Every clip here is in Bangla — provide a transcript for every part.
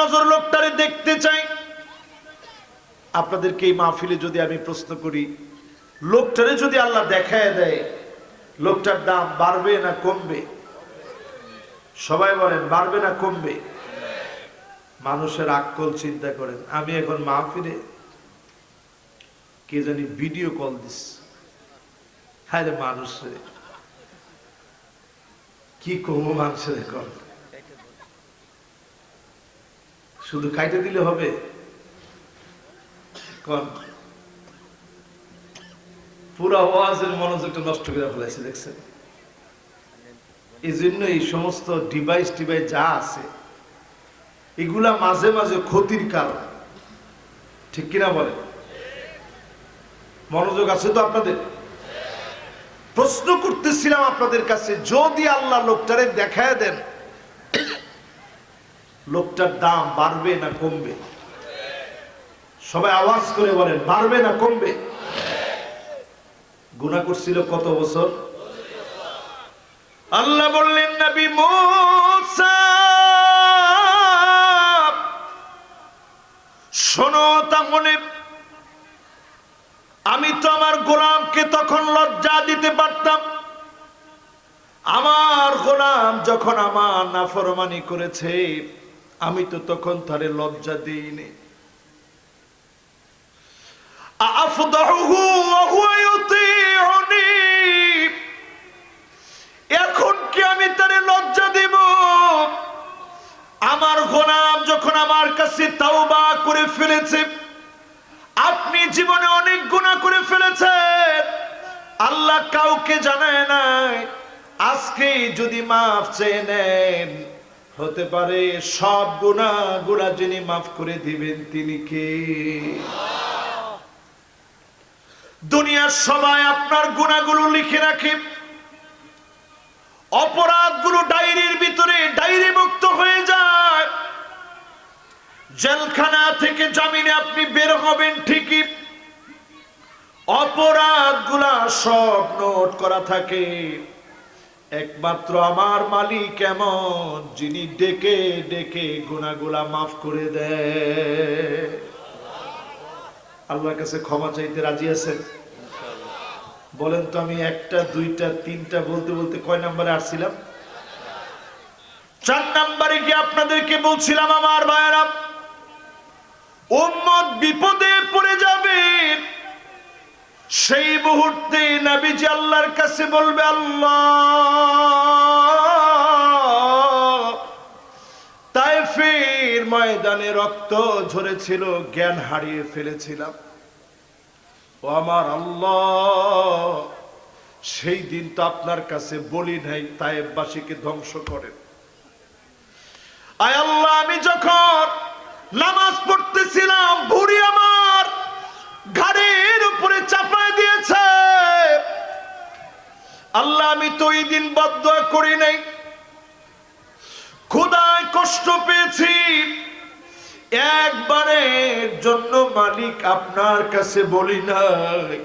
নজর লোকটারে দেখতে চাই। আপনাদেরকে এই মাহফিলে যদি আমি প্রশ্ন করি, লোকটারে যদি আল্লাহ দেখায় দেয়, লোকটার দাম বাড়বে না কমবে? সবাই বলেন, বাড়বে না কমবে? মানুষের আকল চিন্তা করেন, আমি এখন মাহফিলে কে জানি ভিডিও কল দিস। হ্যাঁ রে মানুষ কি কমো মানুষের কল শুধু কাইটে দিলে হবে? পুরো আওয়াজের মনোযোগটা নষ্ট করে ফেলাইছে, দেখছেন? এই জন্য এই সমস্ত ডিভাইস টিভাইস যা আছে, এগুলা মাঝে মাঝে ক্ষতির কারণ। ঠিক কিনা বলেন? মনোযোগ আছে তো আপনাদের? প্রশ্ন করতেছিলাম আপনাদের কাছে, যদি আল্লাহ লোকটারে দেখায় দেন লোকটার দাম বাড়বে না কমবে? সবাই আওয়াজ করে বলেন, বাড়বে না কমবে? গুণা করছিল কত বছর? আল্লাহ বললেন, নবী মুসা, শোনো তাহলে, আমি তো আমার গোলামকে তখন লজ্জা দিতে পারতাম। আমার গোলাম যখন আমার নাফরমানি করেছে আমি তো তখন তারে লজ্জা দিইনি। এখন কি আমি তারে লজ্জা দিব? আমার গোলাম যখন আমার কাছে তাওবা করে ফেলেছে, আপনি জীবনে অনেক গুণা করে ফেলেছেন। আল্লাহ কাউকে জানায় নাই আজকে যদি মাফ চেয়ে নেন। হতে পারে সব গুণা গুণা যিনি মাফ করে দিবেন, তিনি কে? দুনিয়ার সবাই আপনার গুণাগুলো লিখে রাখে। অপরাধগুলো ডায়েরির ভিতরে ডায়েরি মুক্ত হয়ে যায়। জেলখানা থেকে জামিনে আপনি বের হবেন ঠিকই। অপরাধগুলা সব নোট করা থাকে। একমাত্র আমার মালিক এমন যিনি ডেকে ডেকে গুনাগুলা মাফ করে দেয়। আল্লাহর কাছে ক্ষমা চাইতে রাজি আছেন? বলেন তো আমি একটা, দুইটা, তিনটা বলতে বলতে কয় নাম্বারে আসছিলাম? চার নাম্বারে গিয়ে আপনাদেরকে বলছিলাম, আমার ভাইয়েরা, উম্মত বিপদে সেই মুহূর্তে নবীজি আল্লাহর কাছে বলবে, আল্লাহ! ময়দানে রক্ত ঝরেছিল, জ্ঞান হারিয়ে ফেলেছিলাম। ও আমার আল্লাহ, সেই দিন তো আপনার কাছে বলি নাই তাইবাসীকে ধ্বংস করেন। আয় আল্লাহ, আমি যখন নামাজ আল্লাহ, আমি তো এই দিন বাধ্য করি নাই। ক্ষুদায় কষ্ট পেয়েছি। একবারের জন্য মালিক আপনার কাছে বলি নাই।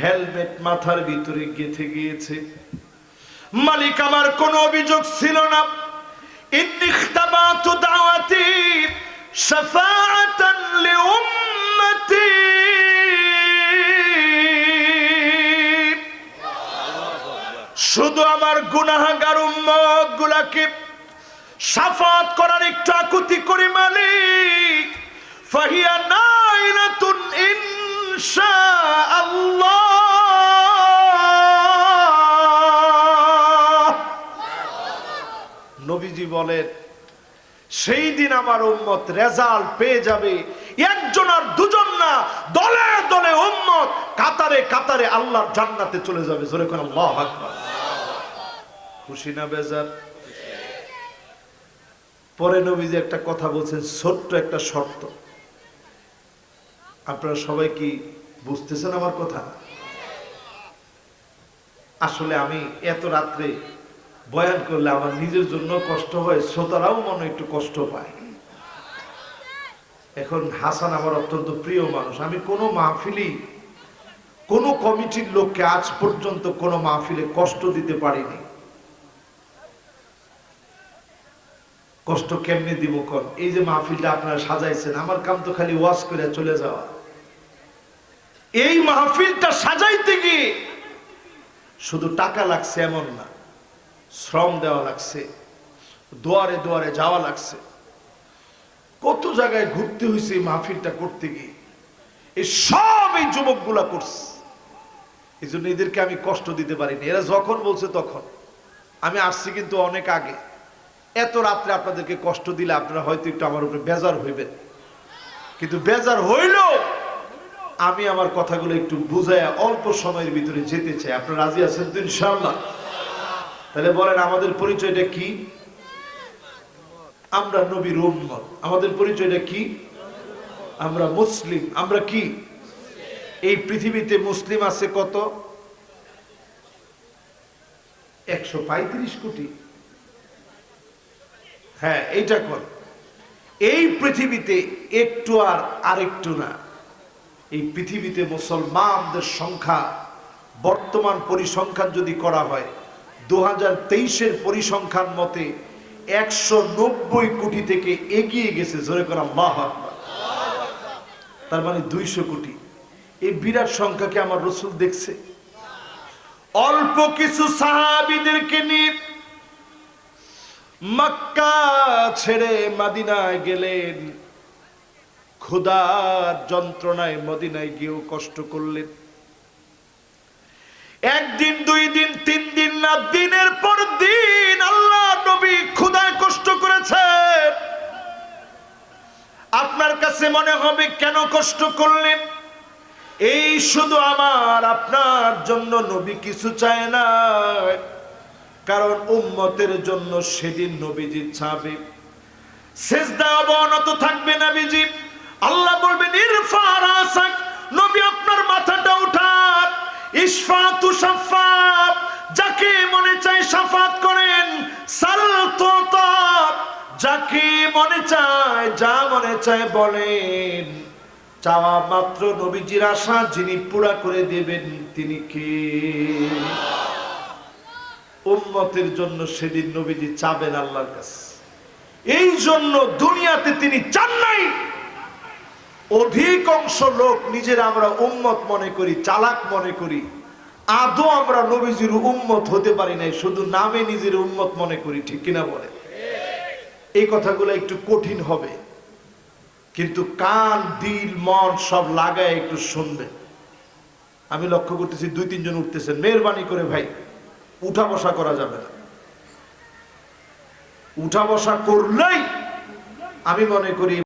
হেলমেট মাথার ভিতরে গেথে গিয়েছে। মালিক, আমার কোনো অভিযোগ ছিল না। ইন্নিখতাবাতু দাওয়াতি শাফা আমার গুনাহাগার উম্মত গুলাকে সাফাত করার একটু আকুতি করি মালিক। ফাহিয়া আল্লাহ নবীজি বলেন, সেই দিন আমার উম্মত রেজাল্ট পেয়ে যাবে। একজন আর দুজন না, দলে দলে উম্মত কাতারে কাতারে আল্লাহর জান্নাতে চলে যাবে। জোরে আল্লাহ খুশি না বেজার? পরে নবীজি একটা কথা বলছেন, ছোট্ট একটা শর্ত। আপনারা সবাই কি বুঝতেছেন আমার কথা? আসলে আমি এত রাত্রে বয়ান করলে আমার নিজের জন্য কষ্ট হয়, শ্রোতারাও মনে একটু কষ্ট পায়। এখন হাসান আমার অত্যন্ত প্রিয় মানুষ। আমি কোনো মাহফিলি কোনো কমিটির লোককে আজ পর্যন্ত কোনো মাহফিলে কষ্ট দিতে পারিনি। কষ্ট কেমনে দিব কর এই যে মাহফিলটা আপনারা সাজাইছেন, আমার কাম তো খালি ওয়াশ করে চলে যাওয়া। এই মাহফিলটা সাজাইতে গিয়ে শুধু টাকা লাগছে এমন না, শ্রম দেওয়া লাগছে, দুয়ারে দুয়ারে যাওয়া লাগছে। কত জায়গায় ঘুরতে হয়েছে এই মাহফিলটা করতে গিয়ে। এই সব এই যুবকগুলা করছে। এই জন্য এদেরকে আমি কষ্ট দিতে পারিনি। এরা যখন বলছে তখন। আমি আসছি কিন্তু অনেক আগে। এত রাত্রে আপনাদেরকে কষ্ট দিলে আপনারা হয়তো একটু আমার উপরে বেজার হইবেন। কিন্তু বেজার হইলেও আমি আমার কথাগুলো একটু বুঝাইয়া অল্প সময়ের ভিতরে যেতে চাই। আপনারা রাজি আছেন তো, ইনশাআল্লাহ? তাহলে বলেন, আমাদের পরিচয়টা কি? আমরা নবীর উম্মত। আমাদের পরিচয়টা কি? আমরা মুসলিম। আমরা কি? এই পৃথিবীতে মুসলিম আছে কত? একশো পঁয়ত্রিশ কোটি। হ্যাঁ এইটা কর। এই পৃথিবীতে একটু আর আরেকটু না। এই পৃথিবীতে মুসলমানদের সংখ্যা, বর্তমান পরিসংখ্যান যদি করা হয় দু হাজার তেইশের পরিসংখ্যান মতে একশো নব্বই কোটি থেকে এগিয়ে গেছে, জোরে করা আল্লাহ। তার মানে দুইশো কোটি। এই বিরাট সংখ্যাকে আমার রসুল দেখছে। অল্প কিছু সাহাবিদেরকে নিয়ে মক্কা ছেড়ে মাদিনায় গেলেন। ক্ষুধার যন্ত্রণায় মদিনায় গিয়েও কষ্ট করলেন। একদিন, দুই দিন, তিন দিন না, দিনের পর দিন আল্লাহ নবী ক্ষুধায় কষ্ট করেছেন। আপনার কাছে মনে হবে কেন কষ্ট করলেন? এই শুধু আমার, আপনার জন্য নবী কিছু চায় না। কারণ উম্মতের জন্য সেদিন নবীজি ছাবে সেজদা অবনত থাকবে নবীজি। আল্লাহ বলবেন, ইরফা রাসাক, নবী আপনার মাথাটা উঠান ইশফাতু শাফাত, যাকে মনে চায় শাফাত করেন, সাল তুতাব যাকে মনে চায়, যা মনে চায় বলেন। চাওয়া মাত্র নবীজির আশা, যিনি পুরা করে দেবেন তিনি কে? উম্মতের জন্য সেদিন নবীজি চাবেন আল্লাহর কাছে। এই জন্য দুনিয়াতে তিনি চান নাই। অধিকাংশ লোক নিজের আমরা উম্মত মনে করি, চালাক মনে করি। আদৌ আমরা নবীজির উম্মত হতে পারি নাই, শুধু নামে নিজের উম্মত মনে করি, ঠিক কিনা বলে এই কথাগুলো একটু কঠিন হবে। কিন্তু কান, দিল, মন সব লাগায় একটু শুনবে আমি লক্ষ্য করতেছি দুই, তিনজন উঠতেছেন। মেহরবানি করে ভাই উঠা বসা করা যাবে না। উঠা বসা করলেই আমি মনে করি